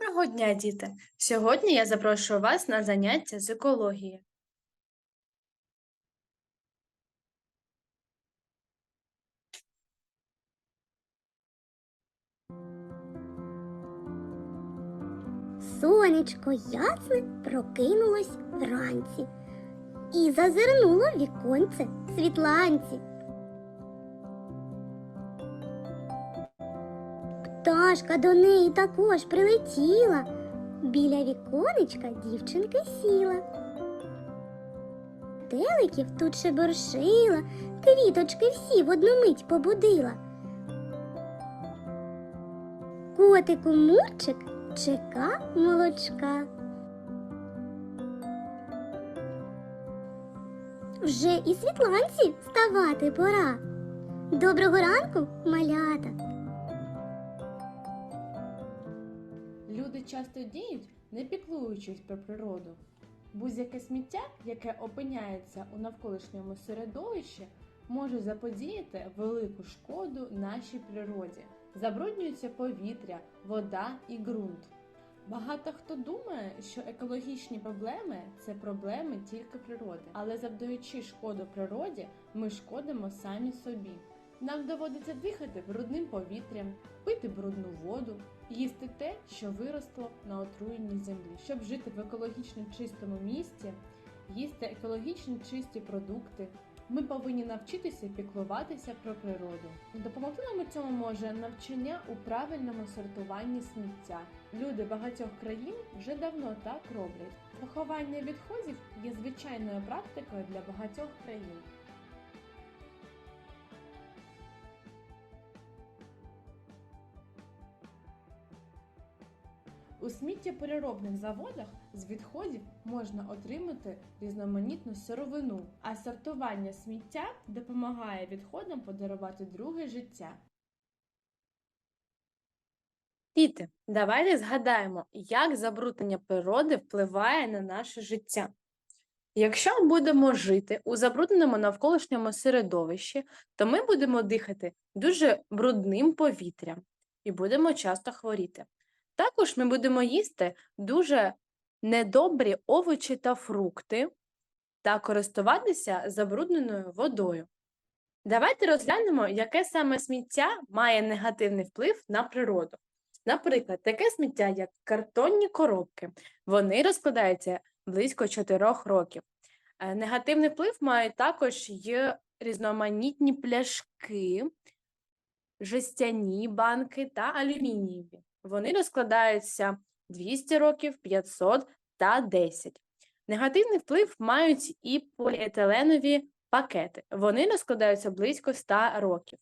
Доброго дня, діти! Сьогодні я запрошую вас на заняття з екології. Сонечко ясне прокинулось вранці і зазирнуло віконце світланці. Пташка до неї також прилетіла. Біля віконечка дівчинка сіла. Теликів тут шеборшила, квіточки всі в одну мить побудила. Котику Мурчик чека молочка. Вже і світланці вставати пора. Доброго ранку, малята. Часто діють, не піклуючись про природу. Будь-яке сміття, яке опиняється у навколишньому середовищі, може заподіяти велику шкоду нашій природі. Забруднюється повітря, вода і ґрунт. Багато хто думає, що екологічні проблеми це проблеми тільки природи, але завдаючи шкоду природі, ми шкодимо самі собі. Нам доводиться дихати брудним повітрям, пити брудну воду, їсти те, що виросло на отруєній землі. Щоб жити в екологічно чистому місті, їсти екологічно чисті продукти. Ми повинні навчитися піклуватися про природу. Допомогти нам у цьому може навчання у правильному сортуванні сміття. Люди багатьох країн вже давно так роблять. Поховання відходів є звичайною практикою для багатьох країн. У сміттєпереробних заводах з відходів можна отримати різноманітну сировину, а сортування сміття допомагає відходам подарувати друге життя. Діти, давайте згадаємо, як забруднення природи впливає на наше життя. Якщо будемо жити у забрудненому навколишньому середовищі, то ми будемо дихати дуже брудним повітрям і будемо часто хворіти. Також ми будемо їсти дуже недобрі овочі та фрукти та користуватися забрудненою водою. Давайте розглянемо, яке саме сміття має негативний вплив на природу. Наприклад, таке сміття, як картонні коробки, вони розкладаються близько 4 років. Е, Негативний вплив мають також й різноманітні пляшки, жестяні банки та алюмінієві. Вони розкладаються 200 років, 500 та 10. Негативний вплив мають і поліетиленові пакети. Вони розкладаються близько 100 років.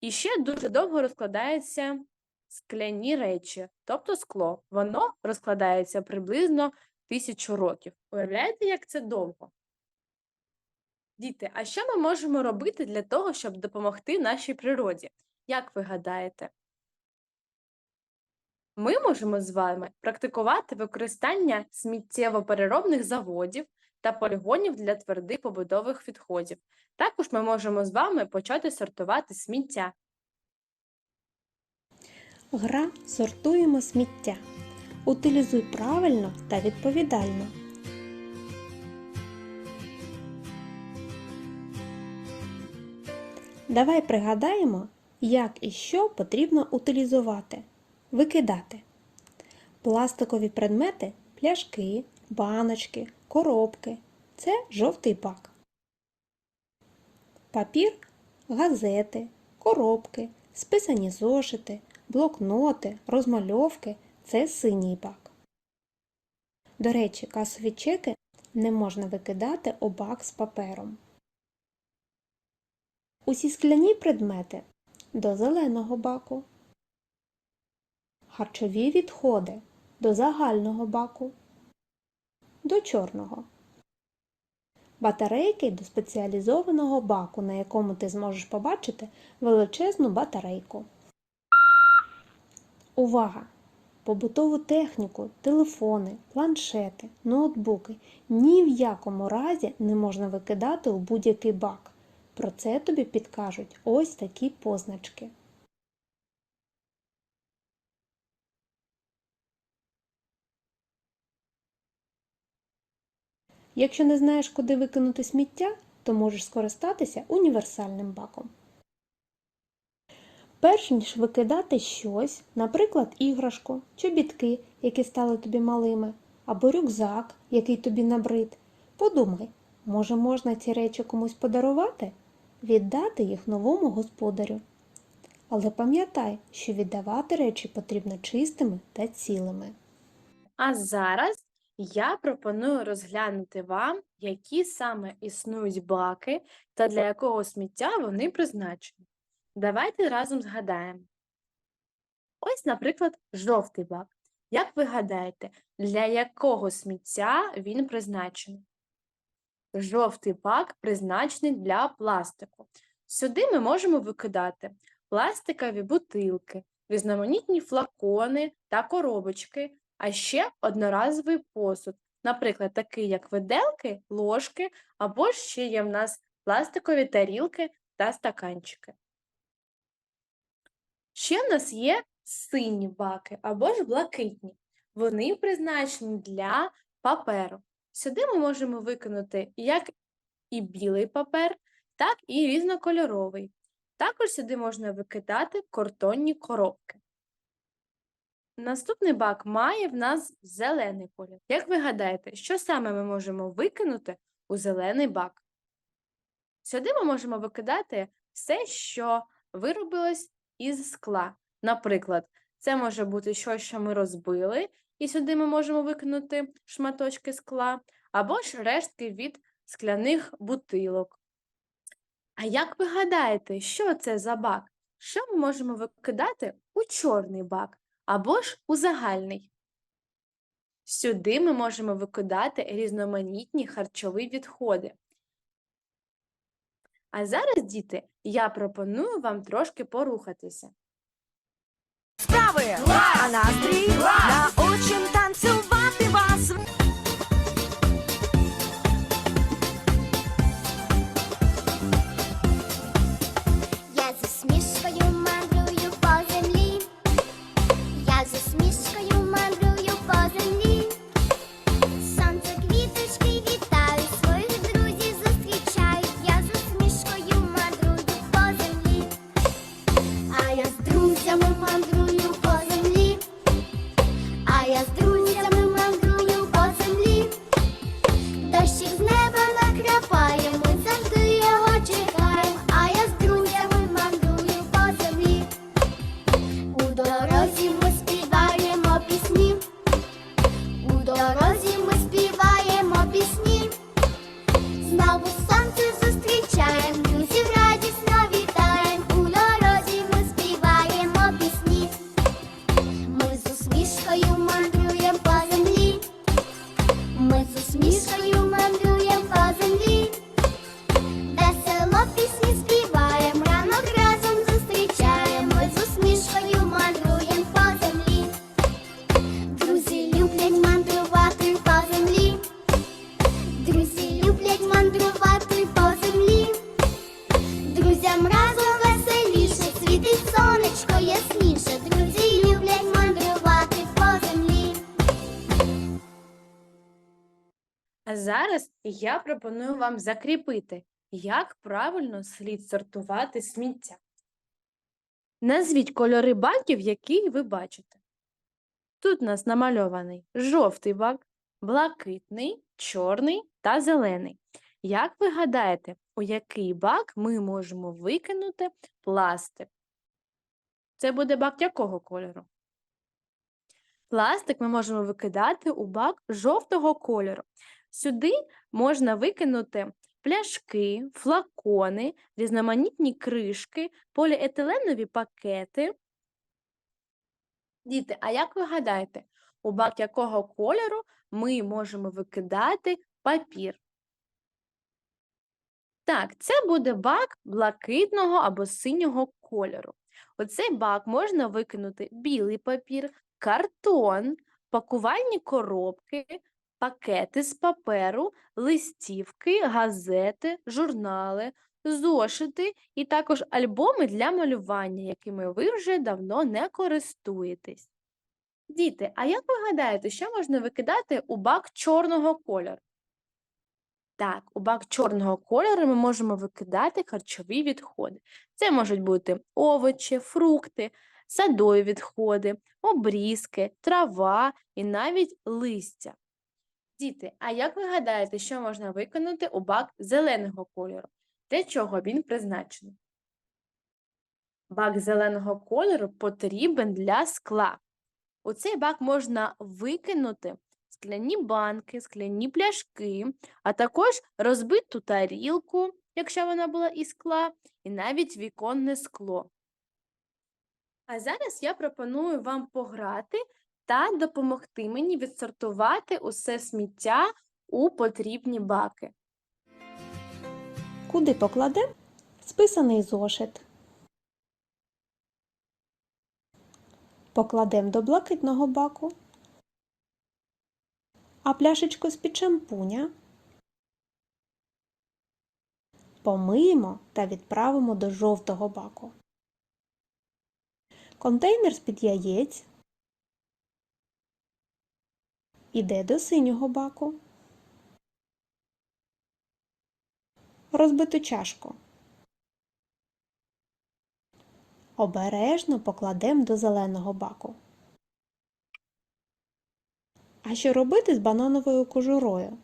І ще дуже довго розкладаються скляні речі, тобто скло. Воно розкладається приблизно тисячу років. Уявляєте, як це довго? Діти, а що ми можемо робити для того, щоб допомогти нашій природі? Як ви гадаєте? Ми можемо з вами практикувати використання сміттєво-переробних заводів та полігонів для твердих побудових відходів. Також ми можемо з вами почати сортувати сміття. Гра сортуємо сміття. Утилізуй правильно та відповідально. Давай пригадаємо, як і що потрібно утилізувати. Викидати. Пластикові предмети пляшки, баночки, коробки. Це жовтий бак. Папір, газети, коробки, списані зошити, блокноти, розмальовки це синій бак. До речі, касові чеки не можна викидати у бак з папером. Усі скляні предмети до зеленого баку. Харчові відходи до загального баку, до чорного. Батарейки до спеціалізованого баку, на якому ти зможеш побачити величезну батарейку. Увага! Побутову техніку, телефони, планшети, ноутбуки ні в якому разі не можна викидати у будь-який бак. Про це тобі підкажуть ось такі позначки. Якщо не знаєш, куди викинути сміття, то можеш скористатися універсальним баком. Перш ніж викидати щось, наприклад, іграшку, чобітки, які стали тобі малими, або рюкзак, який тобі набрид, подумай, може можна ці речі комусь подарувати, віддати їх новому господарю. Але пам'ятай, що віддавати речі потрібно чистими та цілими. А зараз я пропоную розглянути вам, які саме існують баки та для якого сміття вони призначені. Давайте разом згадаємо. Ось, наприклад, жовтий бак. Як ви гадаєте, для якого сміття він призначений? Жовтий бак призначений для пластику. Сюди ми можемо викидати пластикові бутилки, різноманітні флакони та коробочки, а ще одноразовий посуд, наприклад, такий як виделки, ложки, або ще є в нас пластикові тарілки та стаканчики. Ще в нас є сині баки або ж блакитні. Вони призначені для паперу. Сюди ми можемо викинути як і білий папер, так і різнокольоровий. Також сюди можна викидати картонні коробки. Наступний бак має в нас зелений колір. Як ви гадаєте, що саме ми можемо викинути у зелений бак? Сюди ми можемо викидати все, що виробилось із скла. Наприклад, це може бути щось, що ми розбили, і сюди ми можемо викинути шматочки скла, або ж рештки від скляних бутилок. А як ви гадаєте, що це за бак? Що ми можемо викидати у чорний бак або ж у загальний? Сюди ми можемо викидати різноманітні харчові відходи. А зараз, діти, я пропоную вам трошки порухатися. Справи, а настрій научим танцювати зараз я пропоную вам закріпити, як правильно слід сортувати сміття. Назвіть кольори баків, які ви бачите. Тут у нас намальований жовтий бак, блакитний, чорний та зелений. Як ви гадаєте, у який бак ми можемо викинути пластик? Це буде бак якого кольору? Пластик ми можемо викидати у бак жовтого кольору. Сюди можна викинути пляшки, флакони, різноманітні кришки, поліетиленові пакети. Діти, а як ви гадаєте, у бак якого кольору ми можемо викидати папір? Так, це буде бак блакитного або синього кольору. У цей бак можна викинути білий папір, картон, пакувальні коробки, пакети з паперу, листівки, газети, журнали, зошити і також альбоми для малювання, якими ви вже давно не користуєтесь. Діти, а як ви гадаєте, що можна викидати у бак чорного кольору? Так, у бак чорного кольору ми можемо викидати харчові відходи. Це можуть бути овочі, фрукти, садові відходи, обрізки, трава і навіть листя. Діти, а як ви гадаєте, що можна виконати у бак зеленого кольору? Для чого він призначений? Бак зеленого кольору потрібен для скла. У цей бак можна викинути скляні банки, скляні пляшки, а також розбиту тарілку, якщо вона була із скла, і навіть віконне скло. А зараз я пропоную вам пограти та допомогти мені відсортувати усе сміття у потрібні баки. Куди покладемо? Списаний зошит. Покладемо до блакитного баку. А пляшечку з-під шампуня помиємо та відправимо до жовтого баку. Контейнер з-під яєць іде до синього баку. Розбиту чашку. Обережно покладемо до зеленого баку. А що робити з банановою кожурою?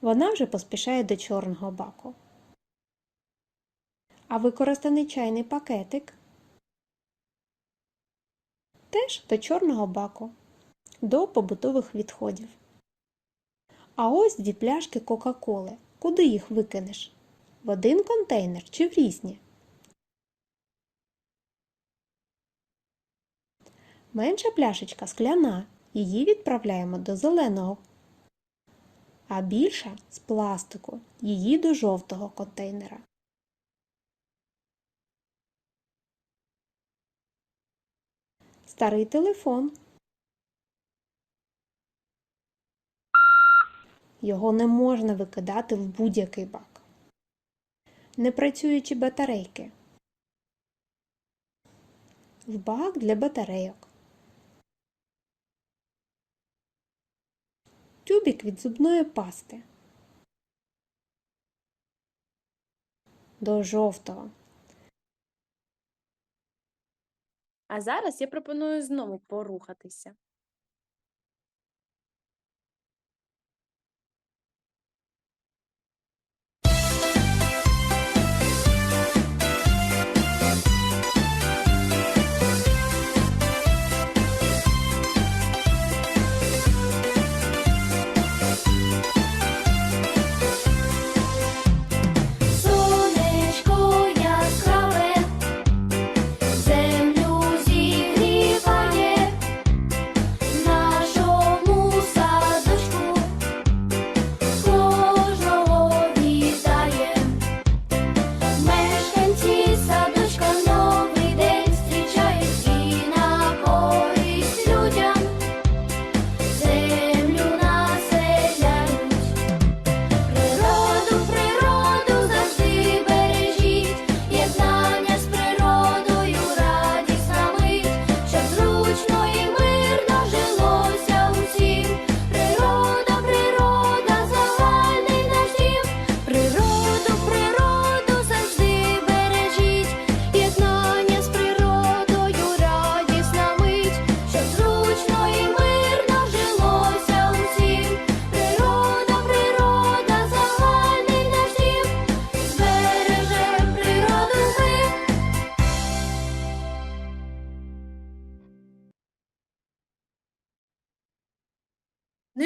Вона вже поспішає до чорного баку. А використаний чайний пакетик теж до чорного баку, до побутових відходів. А ось дві пляшки Кока-Коли. Куди їх викинеш? В один контейнер чи в різні? Менша пляшечка скляна. Її відправляємо до зеленого. А більша з пластику. Її до жовтого контейнера. Старий телефон. Його не можна викидати в будь-який бак. Непрацюючі батарейки. В бак для батарейок. Тюбік від зубної пасти. До жовтого. А зараз я пропоную знову порухатися.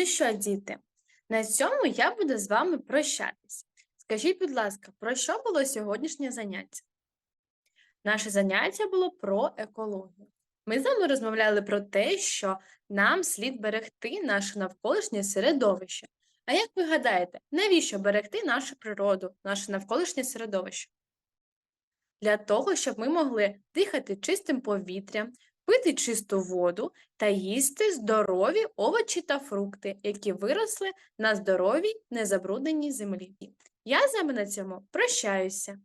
Що, діти, на цьому я буду з вами прощатись. Скажіть, будь ласка, про що було сьогоднішнє заняття? Наше заняття було про екологію. Ми з вами розмовляли про те, що нам слід берегти наше навколишнє середовище. А як ви гадаєте, навіщо берегти нашу природу, наше навколишнє середовище? Для того, щоб ми могли дихати чистим повітрям, пити чисту воду та їсти здорові овочі та фрукти, які виросли на здоровій незабрудненій землі. Я з вами на цьому прощаюся.